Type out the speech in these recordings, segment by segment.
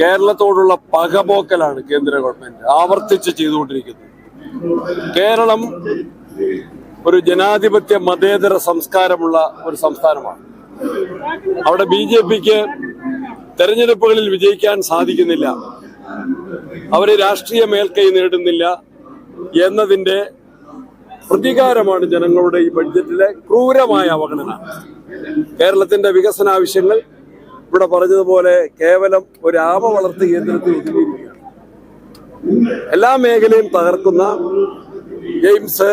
കേരളത്തോടുള്ള പകപോക്കലാണ് കേന്ദ്ര ഗവൺമെന്റ് ആവർത്തിച്ച് ചെയ്തുകൊണ്ടിരിക്കുന്നത്. കേരളം ഒരു ജനാധിപത്യ മതേതര സംസ്കാരമുള്ള ഒരു സംസ്ഥാനമാണ്. അവിടെ ബി ജെ പിക്ക് തെരഞ്ഞെടുപ്പുകളിൽ വിജയിക്കാൻ സാധിക്കുന്നില്ല. അവർ രാഷ്ട്രീയ മേൽക്കൈ നേടുന്നില്ല എന്നതിന്റെ പ്രതികാരമാണ് ജനങ്ങളുടെ ഈ ബഡ്ജറ്റിലെ ക്രൂരമായ അവഗണന. കേരളത്തിന്റെ വികസന ആവശ്യങ്ങൾ ഇവിടെ പറഞ്ഞതുപോലെ കേവലം ഒരു ആപ വളർത്ത് കേന്ദ്രത്തിൽ ഒതുങ്ങിയിരിക്കുകയാണ് എല്ലാ മേഖലയും തകർക്കുന്ന എയിംസ്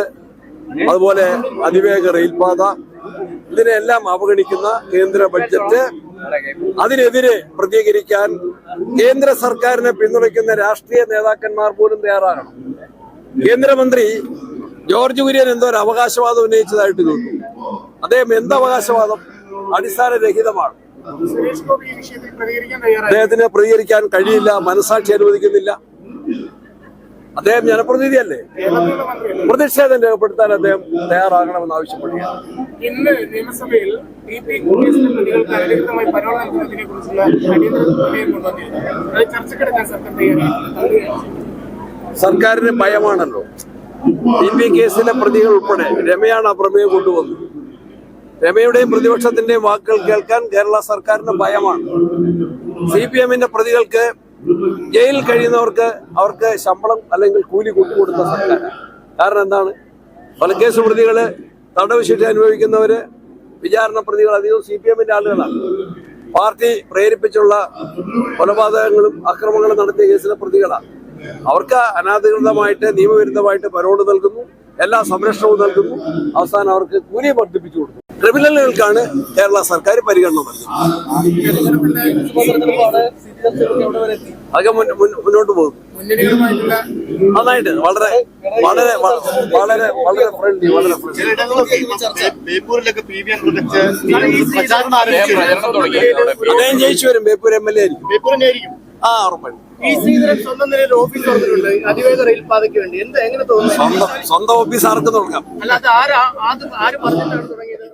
അതുപോലെ അതിവേഗ റെയിൽപാത ഇതിനെല്ലാം അവഗണിക്കുന്ന കേന്ദ്ര ബഡ്ജറ്റ് അതിനെതിരെ പ്രതികരിക്കാൻ കേന്ദ്ര സർക്കാരിനെ പിന്തുണയ്ക്കുന്ന രാഷ്ട്രീയ നേതാക്കന്മാർ പോലും തയ്യാറാകണം. കേന്ദ്രമന്ത്രി ജോർജ് കുര്യൻ എന്തോ ഒരു അവകാശവാദം ഉന്നയിച്ചതായിട്ട് തോന്നുന്നു അദ്ദേഹം എന്ത് അവകാശവാദം? അടിസ്ഥാനരഹിതമാണ്. അദ്ദേഹത്തിന് പ്രതികരിക്കാൻ കഴിയില്ല മനസാക്ഷി അനുവദിക്കുന്നില്ല. അദ്ദേഹം ജനപ്രതിനിധിയല്ലേ? പ്രതിഷേധം രേഖപ്പെടുത്താൻ അദ്ദേഹം തയ്യാറാകണമെന്ന് ആവശ്യപ്പെടുകയാണ്. ഇന്ന് നിയമസഭയിൽ ടി പി കേസിലെ പ്രതികൾക്ക് അനധികൃതമായി പരോൾ നൽകുന്നതിനെ കുറിച്ചുള്ള അടിയന്തര പ്രമേയം കൊണ്ടുവന്നിരുന്നു അത് ചർച്ചക്കെടുക്കാൻ സർക്കാർ തയ്യാറായി സർക്കാരിന് ഭയമാണല്ലോ. ഇ പി കേസിലെ പ്രതികൾ ഉൾപ്പെടെ രമയാണ് ആ പ്രമേയം കൊണ്ടുവന്നത് രമയുടെയും പ്രതിപക്ഷത്തിന്റെയും വാക്കുകൾ കേൾക്കാൻ കേരള സർക്കാരിന് ഭയമാണ്. സി പി എമ്മിന്റെ പ്രതികൾക്ക് ജയിലിൽ കഴിയുന്നവർക്ക് അവർക്ക് ശമ്പളം അല്ലെങ്കിൽ കൂലി കൂട്ടിക്കൊടുത്ത സർക്കാർ കാരണം എന്താണ്? കൊലക്കേസ് പ്രതികൾ തടവ് ശിക്ഷ അനുഭവിക്കുന്നവര് വിചാരണ പ്രതികൾ അധികം സി പി എമ്മിന്റെ ആളുകളാണ്. പാർട്ടി പ്രേരിപ്പിച്ചുള്ള കൊലപാതകങ്ങളും അക്രമങ്ങളും നടത്തിയ കേസിലെ പ്രതികളാണ്. അവർക്ക് അനാധികൃതമായിട്ട് നിയമവിരുദ്ധമായിട്ട് പരോട് നൽകുന്നു എല്ലാ സംരക്ഷണവും നൽകുന്നു. അവസാനം അവർക്ക് കൂലി വർദ്ധിപ്പിച്ചു കൊടുക്കുന്നു. ക്രിമിനലുകൾക്കാണ് കേരള സർക്കാർ പരിഗണന നൽകുന്നത്. അതൊക്കെ മുന്നോട്ട് പോകും. നന്നായിട്ട്. വളരെ വളരെ വളരെ വളരെ ഫ്രണ്ട്ലി വളരെ അദ്ദേഹം ജയിച്ചു വരും. ബേപ്പൂർ എം എൽ എ ആയിരിക്കും. ആ ഉറപ്പായിട്ടും. ശ്രീധരൻ സ്വന്തം നിലയിൽ ഓഫീസ് തുറന്നിട്ടുണ്ട്. അതിവേഗ റെയിൽ പാതയ്ക്ക് വേണ്ടി. എന്താ എങ്ങനെ തോന്നുന്നു? സ്വന്തം സ്വന്തം ഓഫീസ് ആർക്കും തുടങ്ങാം അല്ലാതെ ആരാ ആദ്യം ആര് പറഞ്ഞിട്ടാണ് തുടങ്ങിയത്?